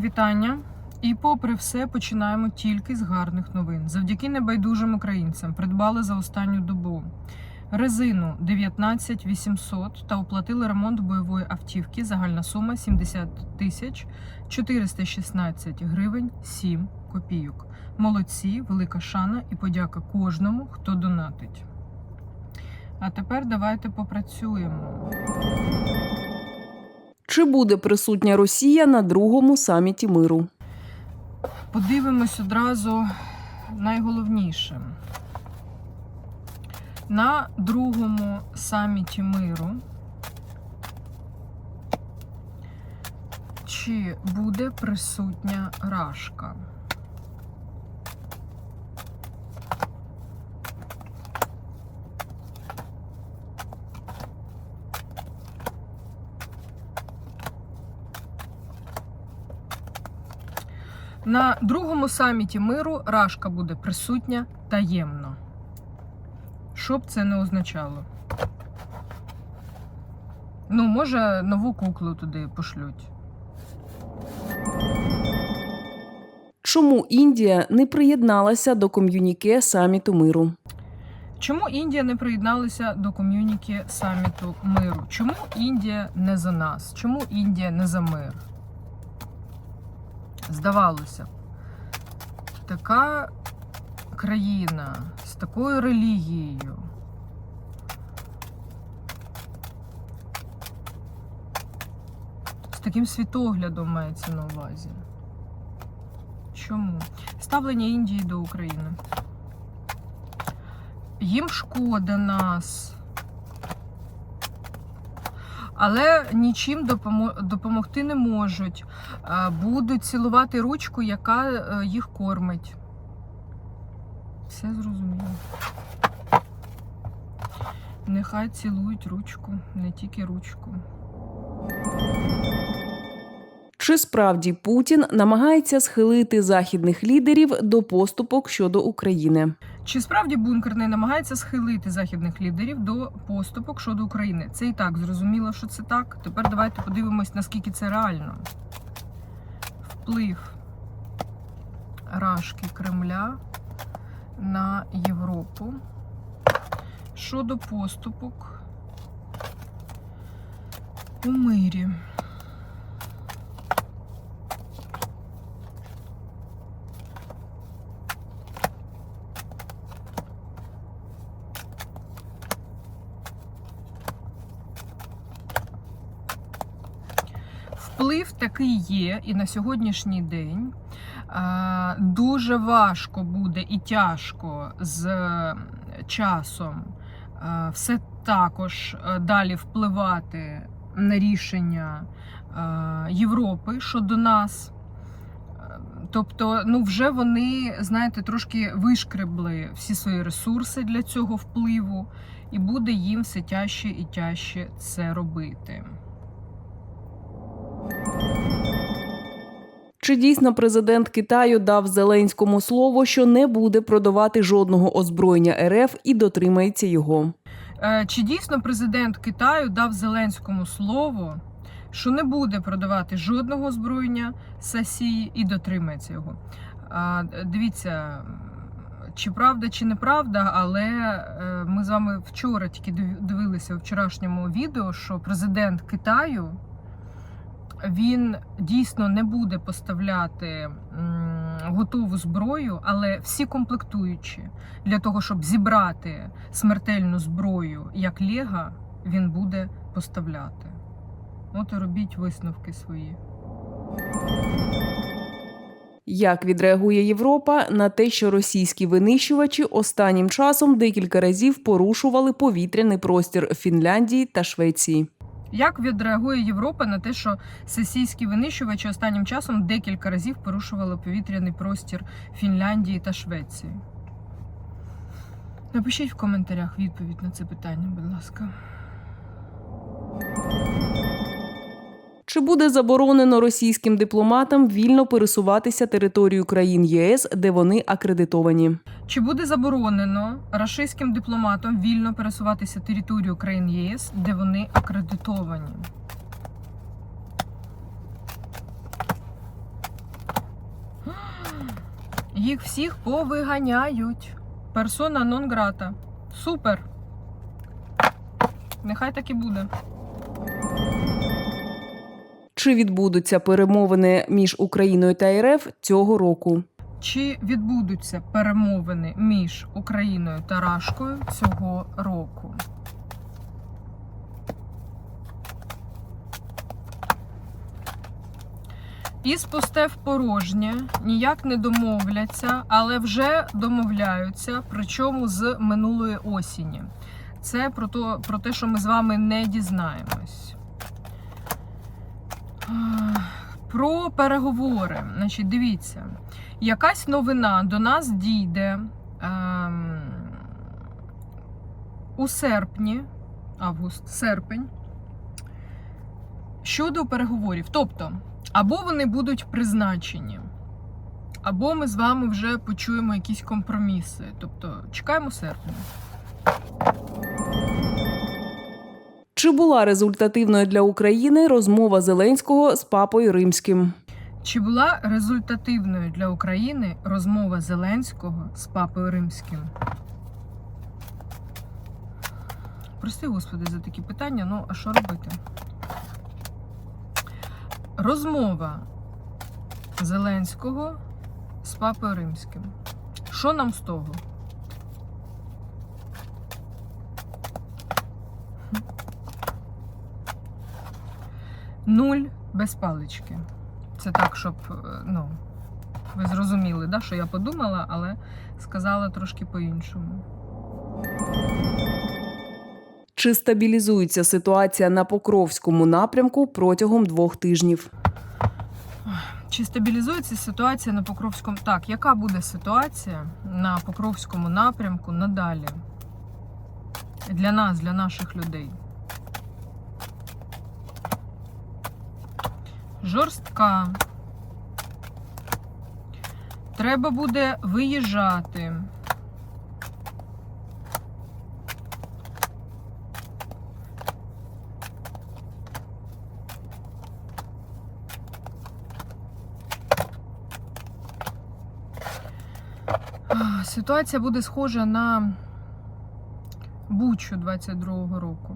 Вітання. І попри все починаємо тільки з гарних новин. Завдяки небайдужим українцям придбали за останню добу резину 19 800 та оплатили ремонт бойової автівки. Загальна сума 70 тисяч 416 гривень 7 копійок. Молодці, велика шана і подяка кожному, хто донатить. А тепер давайте попрацюємо. Чи буде присутня Росія на другому саміті миру? Подивимось одразу найголовніше. На другому саміті миру. Чи буде присутня Рашка? На другому саміті миру Рашка буде присутня таємно. Що б це не означало? Ну, може, нову куклу туди пошлють. Чому Індія не приєдналася до ком'юніке саміту миру? Чому Індія не приєдналася до ком'юніки саміту миру? Чому Індія не за нас? Чому Індія не за мир? Здавалося така країна з такою релігією. З таким світоглядом мається на увазі. Чому? Ставлення Індії до України. Їм шкода нас. Але нічим допомогти не можуть. Е, Будуть цілувати ручку, яка е, їх кормить. Все зрозуміло. Нехай цілують ручку, не тільки ручку. Чи справді Путін намагається схилити західних лідерів до поступок щодо України? Чи справді бункер не намагається схилити західних лідерів до поступок щодо України? Це і так зрозуміло, що це так. Тепер давайте подивимось, наскільки це реально. Вплив Рашки Кремля на Європу щодо поступок у мирі. Вплив такий є, і на сьогоднішній день дуже важко буде і тяжко з часом е, все також е, далі впливати на рішення е, Європи щодо нас. Тобто, ну вже вони, знаєте, трошки вишкребли всі свої ресурси для цього впливу, і буде їм все тяжче і тяжче це робити. Чи дійсно президент Китаю дав Зеленському слово, що не буде продавати жодного озброєння РФ і дотримається його? Е, Чи дійсно президент Китаю дав Зеленському слово, що не буде продавати жодного озброєння Сасії і дотримається його? Дивіться, чи правда, чи неправда, але е, ми з вами вчора тільки див- дивилися у вчорашньому відео, що президент Китаю він дійсно не буде поставляти готову зброю, але всі комплектуючі для того, щоб зібрати смертельну зброю як Лего, він буде поставляти. От і робіть висновки свої. Як відреагує Європа на те, що російські винищувачі останнім часом декілька разів порушували повітряний простір Фінляндії та Швеції? Як відреагує Європа на те, що сесійські винищувачі останнім часом декілька разів порушували повітряний простір Фінляндії та Швеції? Напишіть в коментарях відповідь на це питання, будь ласка. Чи буде заборонено російським дипломатам вільно пересуватися територією країн ЄС, де вони акредитовані? Чи буде заборонено рашистським дипломатам вільно пересуватися територією країн ЄС, де вони акредитовані? Їх всіх повиганяють. Персона нон грата. Супер. Нехай так і буде. Чи відбудуться перемовини між Україною та РФ цього року? Чи відбудуться перемовини між Україною та Рашкою цього року? Із постев порожнє, ніяк не домовляться, але вже домовляються, причому з минулої осені. Це про, то, про те, що ми з вами не дізнаємось. Про переговори. Значить, дивіться, якась новина до нас дійде ем, у серпні, август, серпень щодо переговорів. Тобто, або вони будуть призначені, або ми з вами вже почуємо якісь компроміси. Тобто, чекаємо серпня. Чи була результативною для України розмова Зеленського з папою римським? Чи була результативною для України розмова Зеленського з папою римським? Прости, Господи, за такі питання, ну а що робити? Розмова Зеленського з папою римським. Що нам з того? Нуль без палички. Це так, щоб е, ну, ви зрозуміли, да, що я подумала, але сказала трошки по-іншому. Чи стабілізується ситуація на Покровському напрямку протягом двох тижнів? Чи стабілізується ситуація на Покровському? Так, яка буде ситуація на Покровському напрямку надалі? Для нас, для наших людей? Жорстка. Треба буде виїжджати. Ситуація буде схожа на Бучу 22-го року.